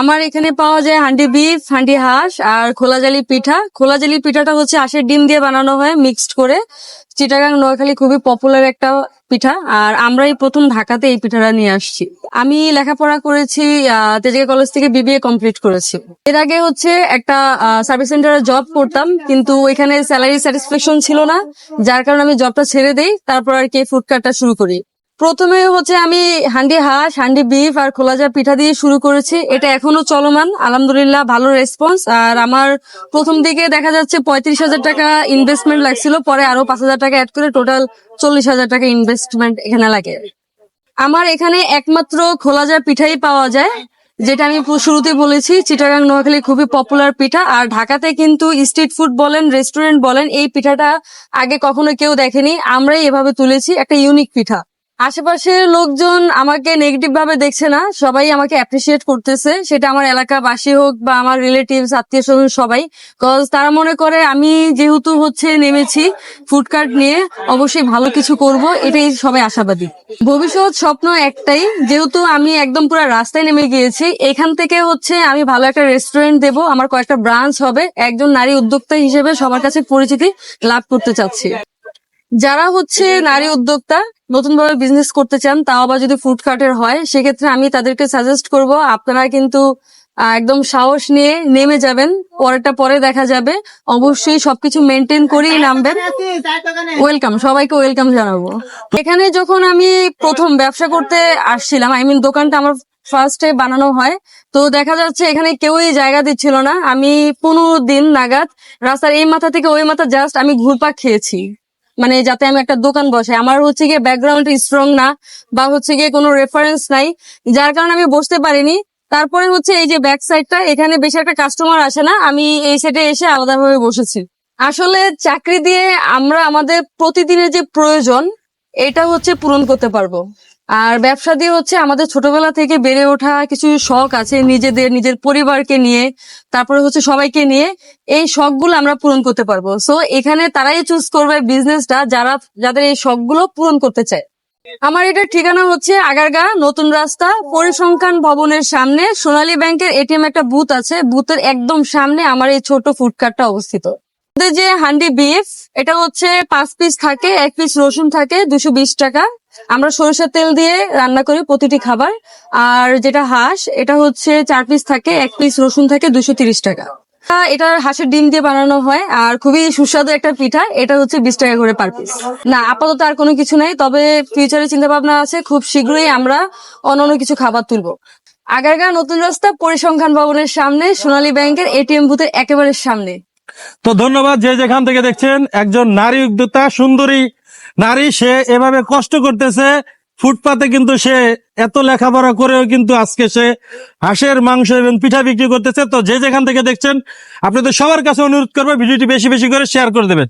আমার এখানে পাওয়া যায় হান্ডি বিফ, হান্ডি হাঁস আর খোলা জালি পিঠা। খোলা জালি পিঠাটা হচ্ছে হাঁসের ডিম দিয়ে বানানো হয় মিক্সড করে। চিটাগাং নোয়াখালী খুবই পপুলার একটা পিঠা আর আমরাই প্রথম ঢাকাতে এই পিঠাটা নিয়ে আসছি। আমি লেখাপড়া করেছি তেজগাঁ কলেজ থেকে বিবিএ কমপ্লিট করেছি। এর আগে হচ্ছে একটা সার্ভিস সেন্টারে জব করতাম, কিন্তু এখানে স্যালারি স্যাটিসফ্যাকশন ছিল না। যার কারণে আমি জবটা ছেড়ে দেই, তারপর আর কি ফুড কার্টটা শুরু করি। প্রথমে হচ্ছে আমি হান্ডি হাঁস, হান্ডি বিফ আর খোলাজা পিঠা দিয়ে শুরু করেছি। এটা এখনও চলমান। আলহামদুলিল্লাহ, ভালো রেসপন্স আর আমার প্রথম দিকে দেখা যাচ্ছে পঁয়ত্রিশ হাজার টাকা ইনভেস্টমেন্ট লাগছিল, পরে আরও পাঁচ হাজার টাকা অ্যাড করে টোটাল চল্লিশ হাজার টাকা ইনভেস্টমেন্ট এখানে লাগে। আমার এখানে একমাত্র খোলাজা পিঠাই পাওয়া যায়, যেটা আমি শুরুতে বলেছি, চিটাগাং নোয়াখালী খুবই পপুলার পিঠা। আর ঢাকাতে কিন্তু স্ট্রিট ফুড বলেন রেস্টুরেন্ট বলেন, এই পিঠাটা আগে কখনো কেউ দেখেনি। আমরাই এভাবে তুলেছি, একটা ইউনিক পিঠা। আশেপাশের লোকজন আমাকে নেগেটিভ ভাবে দেখছে না, সবাই আমাকে অ্যাপ্রিসিয়েট করতেছে। সেটা আমার এলাকাবাসী হোক বা আমার রিলেটিভস আত্মীয় স্বজন সবাই। কজ তারা মনে করে আমি যেহেতু হচ্ছে নেমেছি ফুড কার্ট নিয়ে, অবশ্যই ভালো কিছু করব, এটাই সবাই আশাবাদী। ভবিষ্যৎ স্বপ্ন একটাই, যেহেতু আমি একদম পুরো রাস্তায় নেমে গিয়েছি, এখান থেকে হচ্ছে আমি ভালো একটা রেস্টুরেন্ট দেব, আমার কয়েকটা ব্রাঞ্চ হবে, একজন নারী উদ্যোক্তা হিসেবে সবার কাছে পরিচিতি লাভ করতে চাচ্ছি। যারা হচ্ছে নারী উদ্যোক্তা নতুন ভাবে বিজনেস করতে চান, তাও আবার যদি ফুড কার্টের হয়, সেক্ষেত্রে আমি তাদেরকে সাজেস্ট করব, আপনারা কিন্তু একদম সাহস নিয়ে নেমে যাবেন, পরেরটা পরে দেখা যাবে। অবশ্যই সবকিছু মেনটেন করেই নামবেন। ওয়েলকাম সবাইকে ওয়েলকাম জানাব। এখানে যখন আমি প্রথম ব্যবসা করতে আসছিলাম আই মিন দোকানটা আমার ফার্স্টে বানানো হয়, তো দেখা যাচ্ছে এখানে কেউই জায়গা দিচ্ছিল না। আমি পনেরো দিন নাগাদ, রাস্তার এই মাথা থেকে ওই মাথা জাস্ট আমি ঘুরপাক খেয়েছি। মানে যাতে আমি একটা দোকান বসাই। আমার হচ্ছে গিয়ে ব্যাকগ্রাউন্ড স্ট্রং না বা হচ্ছে গিয়ে কোনো রেফারেন্স নাই, যার কারণে আমি বসতে পারিনি। তারপরে হচ্ছে এই যে ব্যাক সাইডটা এখানে বেশি একটা কাস্টমার আসে না, আমি এই সাইডে এসে আলাদাভাবে বসেছি। আসলে চাকরি দিয়ে আমরা আমাদের প্রতিদিনের যে প্রয়োজন, এটা হচ্ছে পূরণ করতে পারব। আর ব্যবসা দিয়ে হচ্ছে আমাদের ছোটবেলা থেকে বেড়ে ওঠা কিছু শখ আছে নিজেদের, নিজের পরিবারকে নিয়ে, তারপরে হচ্ছে সবাইকে নিয়ে। এই শখগুলো আমরা পূরণ করতে পারব। সো এখানে তারাই চুজ করবে বিজনেসটা যারা, যাদের এই শখগুলো পূরণ করতে চায়। আমার এটার ঠিকানা হচ্ছে আগারগা, নতুন রাস্তা, পরিসংখ্যান ভবনের সামনে সোনালী ব্যাংকের এটিএম একটা বুথ আছে। বুথের একদম সামনে আমার এই ছোট ফুডকার্টটা অবস্থিত। যে হান্ডি বিফ, এটা হচ্ছে পাঁচ পিস থাকে, এক পিস রসুন থাকে, দুশো বিশ টাকা। আমরা সরিষার তেল দিয়ে রান্না করি প্রতিটি খাবার। আর যেটা হাঁস, এটা হচ্ছে চার পিস থাকে, এক পিস রসুন থাকে, দুশো তিরিশ টাকা। এটা হাঁসের ডিম দিয়ে বানানো হয়, আর খুবই সুস্বাদু একটা পিঠা, এটা হচ্ছে বিশ টাকা করে পার পিস না, আপাতত আর কোনো কিছু নাই, তবে ফিউচারে চিন্তা ভাবনা আছে, খুব শীঘ্রই আমরা অন্য কিছু খাবার তুলবো। আগারগা নতুন রাস্তা পরিসংখ্যান ভবনের সামনে, সোনালী ব্যাংকের এটিএম বুথের একেবারে সামনে। তো ধন্যবাদ যে যেখান থেকে দেখছেন, একজন নারী উদ্যোক্তা, সুন্দরী নারী, সে এভাবে কষ্ট করতেছে। ফুটপাতে কিন্তু সে এত লেখাপড়া করেও কিন্তু আজকে সে হাঁসের, মাংস এবং পিঠা বিক্রি করতেছে। তো যে যেখান থেকে দেখছেন, আপনাদের সবার কাছে অনুরোধ করব, ভিডিওটি বেশি বেশি করে শেয়ার করে দেবেন।